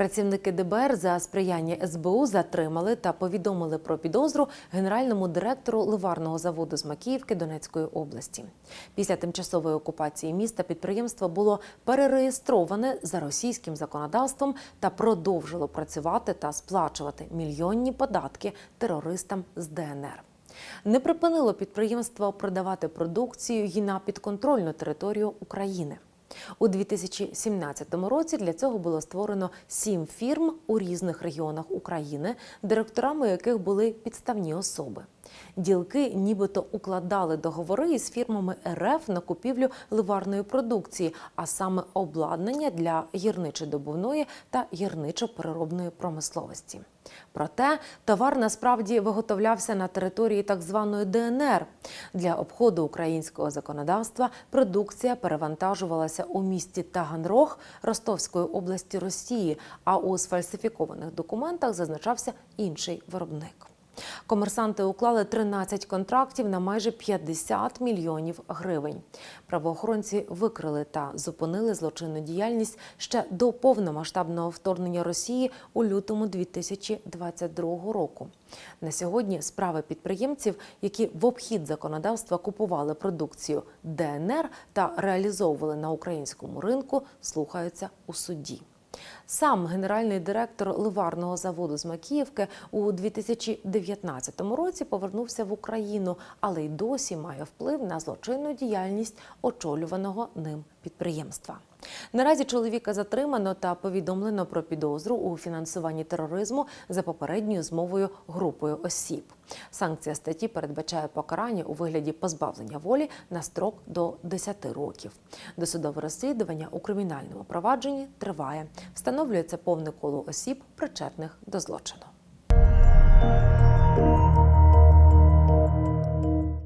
Працівники ДБР за сприяння СБУ затримали та повідомили про підозру генеральному директору ливарного заводу з Макіївки Донецької області. Після тимчасової окупації міста підприємство було перереєстроване за російським законодавством та продовжило працювати та сплачувати мільйонні податки терористам з ДНР. Не припинило підприємство продавати продукцію й на підконтрольну територію України. У 2017 році для цього було створено сім фірм у різних регіонах України, директорами яких були підставні особи. Ділки нібито укладали договори із фірмами РФ на купівлю ливарної продукції, а саме обладнання для гірничо-добувної та гірничо-переробної промисловості. Проте товар насправді виготовлявся на території так званої ДНР. Для обходу українського законодавства продукція перевантажувалася у місті Таганрог Ростовської області Росії, а у сфальсифікованих документах зазначався інший виробник. Комерсанти уклали 13 контрактів на майже 50 мільйонів гривень. Правоохоронці викрили та зупинили злочинну діяльність ще до повномасштабного вторгнення Росії у лютому 2022 року. На сьогодні справи підприємців, які в обхід законодавства купували продукцію ДНР та реалізовували на українському ринку, слухаються у суді. Сам генеральний директор ливарного заводу з Макіївки у 2019 році повернувся в Україну, але й досі має вплив на злочинну діяльність очолюваного ним підприємства. Наразі чоловіка затримано та повідомлено про підозру у фінансуванні тероризму за попередньою змовою групою осіб. Санкція статті передбачає покарання у вигляді позбавлення волі на строк до 10 років. Досудове розслідування у кримінальному провадженні триває. Встановлюється повне коло осіб, причетних до злочину.